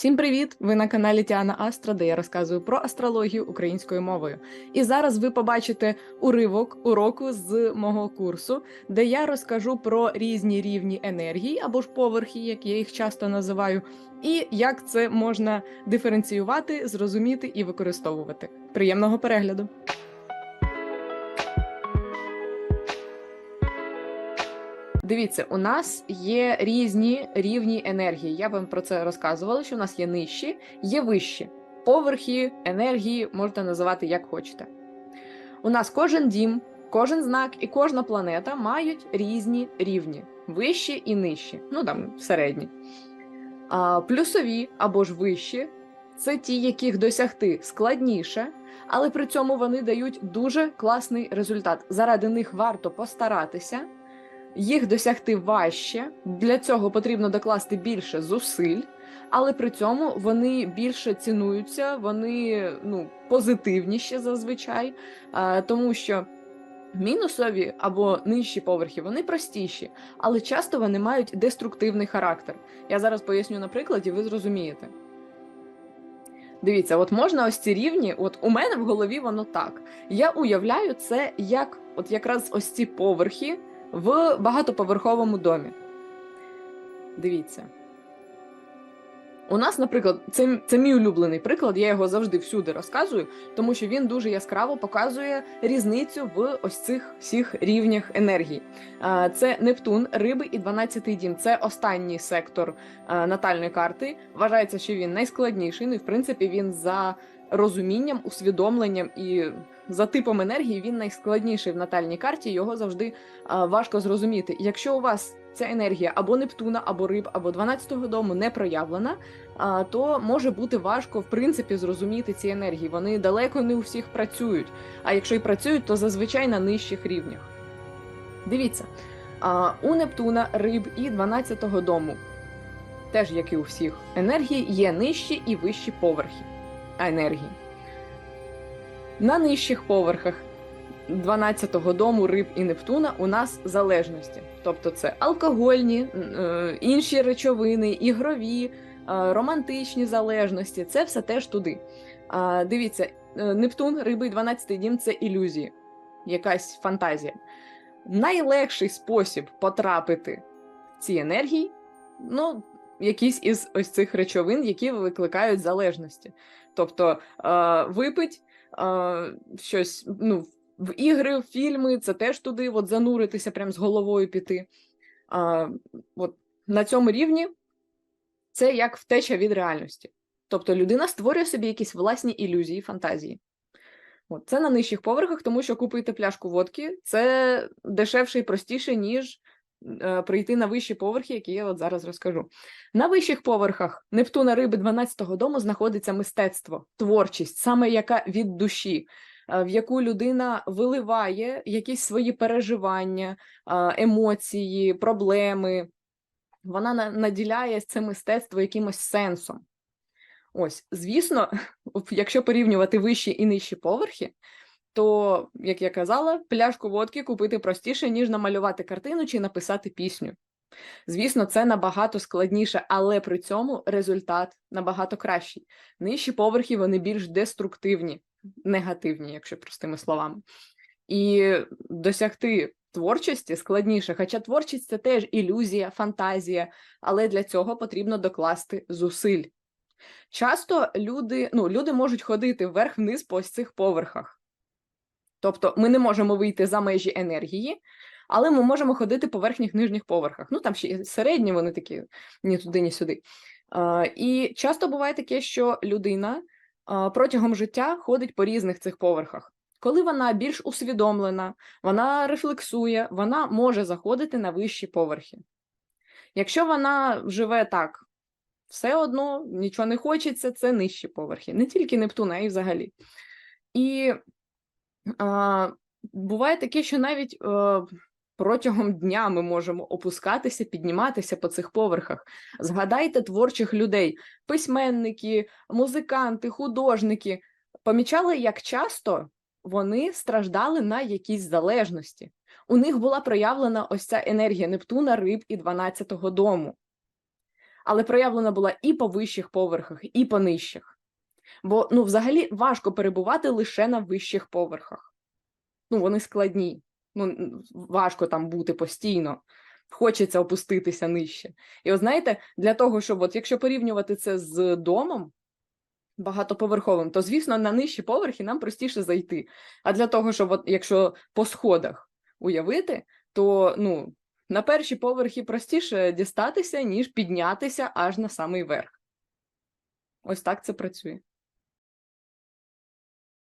Всім привіт! Ви на каналі Тіана Астра, де я розказую про астрологію українською мовою. І зараз ви побачите уривок уроку з мого курсу, де я розкажу про різні рівні енергії або ж поверхи, як я їх часто називаю, і як це можна диференціювати, зрозуміти і використовувати. Приємного перегляду! Дивіться, у нас є різні рівні енергії. Я вам про це розказувала, що у нас є нижчі, є вищі. Поверхи енергії можете називати як хочете. У нас кожен дім, кожен знак і кожна планета мають різні рівні, вищі і нижчі, ну там середні. А, плюсові або ж вищі це ті, яких досягти складніше, але при цьому вони дають дуже класний результат. Заради них варто постаратися. Їх досягти важче, для цього потрібно докласти більше зусиль, але при цьому вони більше цінуються, вони ну, позитивніші зазвичай, тому що мінусові або нижчі поверхи вони простіші, але часто вони мають деструктивний характер. Я зараз поясню на прикладі, ви зрозумієте. Дивіться, от можна ось ці рівні, от у мене в голові воно так. Я уявляю це як от якраз ось ці поверхи в багатоповерховому домі. Дивіться. У нас, наприклад, це, це мій улюблений приклад, я його завжди всюди розказую, тому що він дуже яскраво показує різницю в ось цих всіх рівнях енергії. Це Нептун, риби і 12-й дім. Це останній сектор натальної карти. Вважається, що він найскладніший. Ну і в принципі він за розумінням, усвідомленням і за типом енергії він найскладніший в натальній карті. Його завжди а, важко зрозуміти. Якщо у вас ця енергія або Нептуна, або риб, або 12-го дому не проявлена, а, то може бути важко в принципі зрозуміти ці енергії. Вони далеко не у всіх працюють. А якщо і працюють, то зазвичай на нижчих рівнях. Дивіться, а, у Нептуна, риб і 12-го дому, теж як і у всіх енергії, є нижчі і вищі поверхи енергії. На нижчих поверхах 12-го дому риб і Нептуна у нас залежності. Тобто це алкогольні, е, інші речовини, ігрові, е, романтичні залежності це все теж туди. Дивіться, е, Нептун, риби і 12-й дім це ілюзії, якась фантазія. Найлегший спосіб потрапити в ці енергії ну, якісь із ось цих речовин, які викликають залежності. Тобто е, випить е, щось ну, в ігри, в фільми, це теж туди от зануритися, прям з головою піти. А, от На цьому рівні це як втеча від реальності. Тобто людина створює собі якісь власні ілюзії, фантазії. От, Це на нижчих поверхах, тому що купити пляшку водки це дешевше і простіше, ніж е, прийти на вищі поверхи, які я от зараз розкажу. На вищих поверхах Нептуна риби 12-го дому знаходиться мистецтво, творчість, саме яка від душі в яку людина виливає якісь свої переживання, емоції, проблеми. Вона наділяє це мистецтво якимось сенсом. Ось, звісно, якщо порівнювати вищі і нижчі поверхи, то, як я казала, пляшку водки купити простіше, ніж намалювати картину чи написати пісню. Звісно, це набагато складніше, але при цьому результат набагато кращий. Нижчі поверхи вони більш деструктивні негативні, якщо простими словами. І досягти творчості складніше, хоча творчість це теж ілюзія, фантазія, але для цього потрібно докласти зусиль. Часто люди ну, люди можуть ходити вверх-вниз по цих поверхах. Тобто ми не можемо вийти за межі енергії, але ми можемо ходити по верхніх нижніх поверхах. Ну там ще середні, вони такі ні туди, ні сюди. І часто буває таке, що людина протягом життя ходить по різних цих поверхах. Коли вона більш усвідомлена, вона рефлексує, вона може заходити на вищі поверхи. Якщо вона живе так, все одно нічого не хочеться, це нижчі поверхи, не тільки Нептуна, а й взагалі. І буває таке, що навіть е, протягом дня ми можемо опускатися, підніматися по цих поверхах. Згадайте творчих людей, письменники, музиканти, художники. Помічали, як часто вони страждали на якісь залежності. У них була проявлена ось ця енергія Нептуна, риб і 12-го дому. але проявлена була і по вищих поверхах, і по нижчих. Бо ну, взагалі важко перебувати лише на вищих поверхах. Ну, вони складні. Ну, важко там бути постійно. Хочеться опуститися нижче. І от знаєте, для того, щоб от, якщо порівнювати це з домом багатоповерховим, то звісно на нижчі поверхи нам простіше зайти. А для того, щоб от, якщо по сходах уявити, то ну, на перші поверхи простіше дістатися, ніж піднятися аж на самий верх. Ось так це працює.